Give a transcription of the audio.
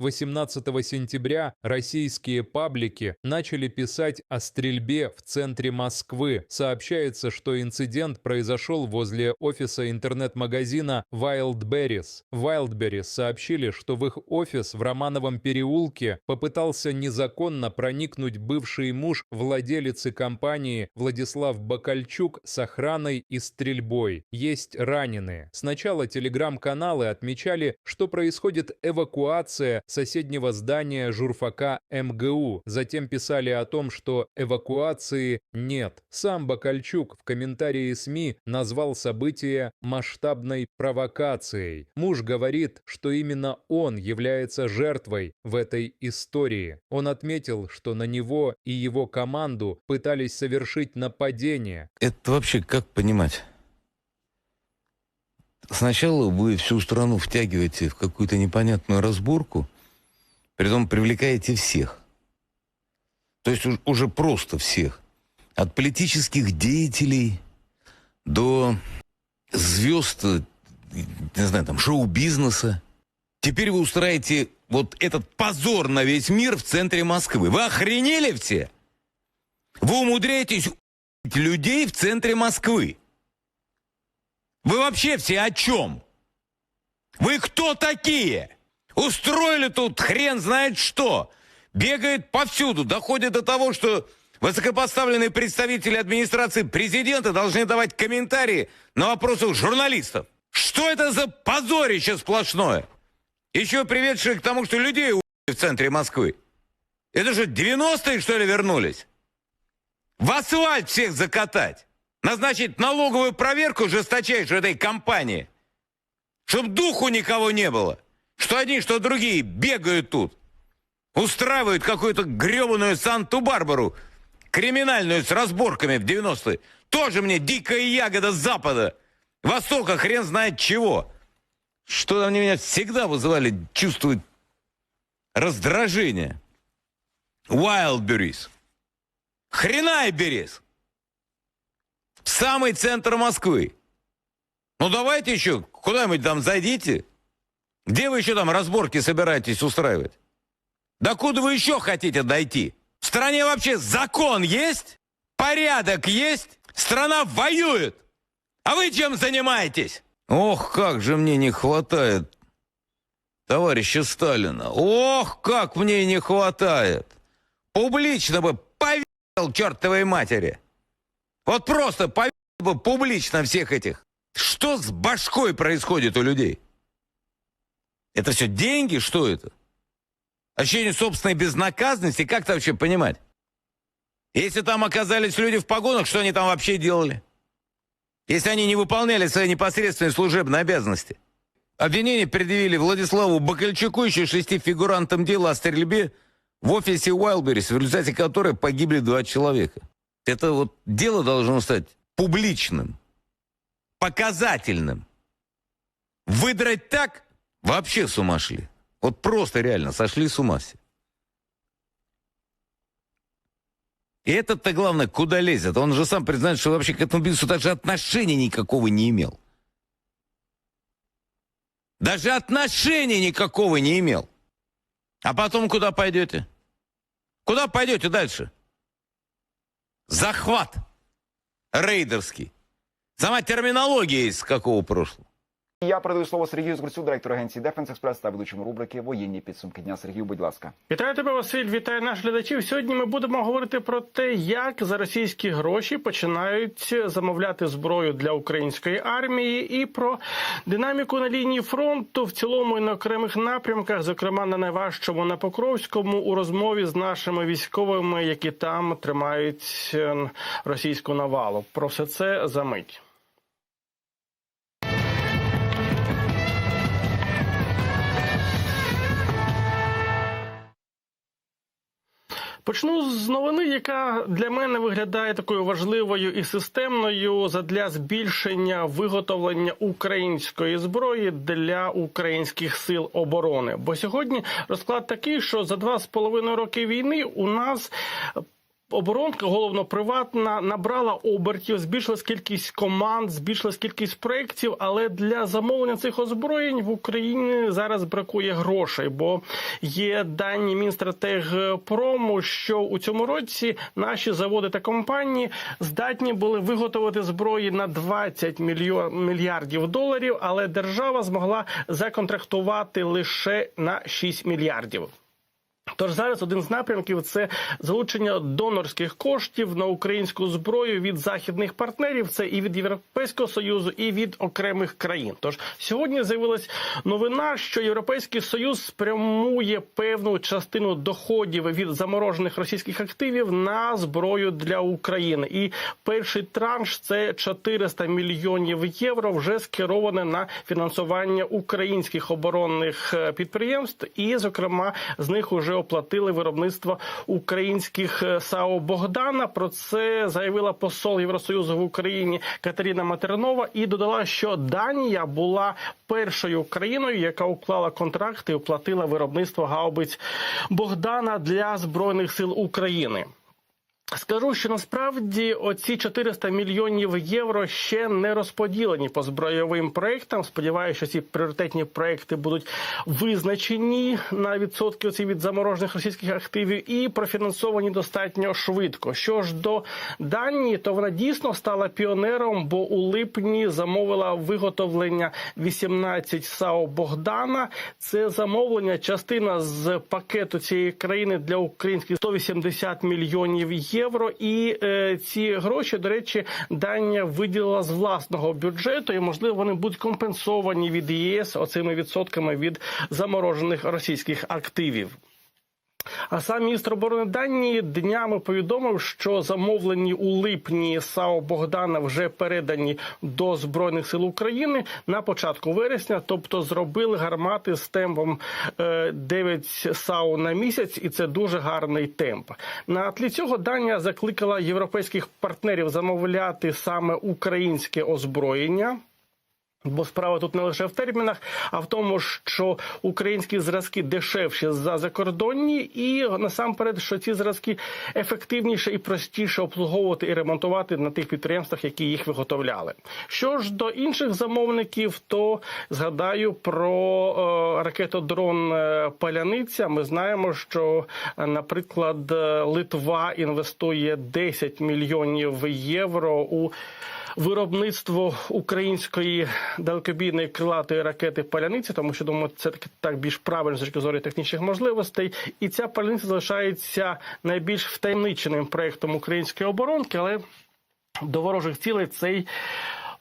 18 сентября российские паблики начали писать о стрельбе в центре Москвы. Сообщается, что инцидент произошел возле офиса интернет-магазина Wildberries. Wildberries сообщили, что в их офис в Романовом переулке попытался незаконно проникнуть бывший муж владелицы компании Владислав Бакальчук с охраной и стрельбой. Есть раненые. Сначала телеграм-каналы отмечали, что происходит эвакуация соседнего здания журфака МГУ. Затем писали о том, что эвакуации нет. Сам Бакальчук в комментарии СМИ назвал событие масштабной провокацией. Муж говорит, что именно он является жертвой в этой истории. Он отметил, что на него и его команду пытались совершить нападение. Это вообще как понимать? Сначала вы всю страну втягиваете в какую-то непонятную разборку, притом привлекаете всех. То есть уж- уже просто всех. От политических деятелей до звезд, не знаю, там, шоу-бизнеса. Теперь вы устраиваете вот этот позор на весь мир в центре Москвы. Вы охренели все? Вы умудряетесь людей в центре Москвы. Вы вообще все о чем? Вы кто такие? Устроили тут хрен знает что. Бегает повсюду, доходит до того, что высокопоставленные представители администрации президента должны давать комментарии на вопросы журналистов. Что это за позорище сплошное? Еще приведшее к тому, что людей у**ли в центре Москвы. Это же 90-е, что ли, вернулись? В асфальт всех закатать. Назначить налоговую проверку жесточайшую этой компании. Чтоб духу никого не было. Что одни, что другие бегают тут. Устраивают какую-то гребаную Санту-Барбару. Криминальную с разборками в 90-е. Тоже мне дикая ягода Запада. Востока хрен знает чего. Что они меня всегда вызывали чувствовать раздражение. Wildberries. Хренайберис. В самый центр Москвы. Ну давайте еще куда-нибудь там зайдите. Где вы еще там разборки собираетесь устраивать? Да куда вы еще хотите дойти? В стране вообще закон есть? Порядок есть? Страна воюет. А вы чем занимаетесь? Ох, как же мне не хватает товарища Сталина. Ох, как мне не хватает. Публично бы повесил чертовой матери. Вот просто повесил бы публично всех этих. Что с башкой происходит у людей? Это все деньги? Что это? Ощущение собственной безнаказанности? Как это вообще понимать? Если там оказались люди в погонах, что они там вообще делали? Если они не выполняли свои непосредственные служебные обязанности? Обвинение предъявили Владиславу Бакальчуку, еще шести фигурантам дела о стрельбе в офисе Уайлберис, в результате которой погибли два человека. Это вот дело должно стать публичным, показательным. Выдрать так вообще с ума шли. Вот просто реально сошли с ума все. И этот-то, главное, куда лезет? Он же сам признает, что вообще к этому бизнесу даже отношения никакого не имел. Даже отношения никакого не имел. А потом куда пойдете? Куда пойдете дальше? Захват. Рейдерский. Сама терминология из какого прошлого. Я передаю слово Сергію Згурцю, директору агенції Дефенс Експрес та ведучому рубрики Воєнні підсумки дня. Сергію, будь ласка. Вітаю тебе, Василь. Вітаю наших глядачів. Сьогодні ми будемо говорити про те, як за російські гроші починають замовляти зброю для української армії, і про динаміку на лінії фронту в цілому і на окремих напрямках, зокрема на найважчому на Покровському, у розмові з нашими військовими, які там тримають е, російську навалу. Про все це за мить. Почну з новини, яка для мене виглядає такою важливою і системною задля збільшення виготовлення української зброї для українських сил оборони. Бо сьогодні розклад такий, що за два з половиною роки війни у нас Оборонка, головно приватна, набрала обертів, збільшилась кількість команд, збільшилась кількість проєктів, але для замовлення цих озброєнь в Україні зараз бракує грошей, бо є дані Мінстратегпрому, що у цьому році наші заводи та компанії здатні були виготовити зброї на 20 мільйон мільярдів доларів, але держава змогла законтрактувати лише на 6 мільярдів. Тож зараз один з напрямків це залучення донорських коштів на українську зброю від західних партнерів. Це і від Європейського союзу, і від окремих країн. Тож сьогодні з'явилась новина, що Європейський союз спрямує певну частину доходів від заморожених російських активів на зброю для України. І перший транш це 400 мільйонів євро, вже скероване на фінансування українських оборонних е, підприємств, і, зокрема, з них уже оплатили виробництво українських САО САУ Богдана. Про це заявила посол Євросоюзу в Україні Катерина Матернова і додала, що Данія була першою країною, яка уклала контракт і оплатила виробництво гаубиць Богдана для збройних сил України. Скажу, що насправді оці 400 мільйонів євро ще не розподілені по збройовим проектам. Сподіваюся, що ці пріоритетні проекти будуть визначені на відсотки оці від заморожених російських активів і профінансовані достатньо швидко. Що ж до Данії, то вона дійсно стала піонером, бо у липні замовила виготовлення 18 САУ Богдана. Це замовлення, частина з пакету цієї країни для українських 180 мільйонів євро. І е, ці гроші, до речі, Данія виділила з власного бюджету, і можливо вони будуть компенсовані від ЄС оцими відсотками від заморожених російських активів. А сам міністр оборони Данії днями повідомив, що замовлені у липні САУ Богдана вже передані до збройних сил України на початку вересня, тобто зробили гармати з темпом е, 9 САУ на місяць, і це дуже гарний темп. На тлі цього Данія закликала європейських партнерів замовляти саме українське озброєння. Бо справа тут не лише в термінах, а в тому, що українські зразки дешевші за закордонні, і насамперед, що ці зразки ефективніше і простіше обслуговувати і ремонтувати на тих підприємствах, які їх виготовляли. Що ж до інших замовників, то згадаю про е, ракетодрон е, Паляниця. Ми знаємо, що, е, наприклад, Литва інвестує 10 мільйонів євро у виробництво української далекобійної крилатої ракети паляниці, тому що думаю, це таки так більш правильно з точки зору технічних можливостей. І ця паляниця залишається найбільш втаємниченим проектом української оборонки, але до ворожих цілей цей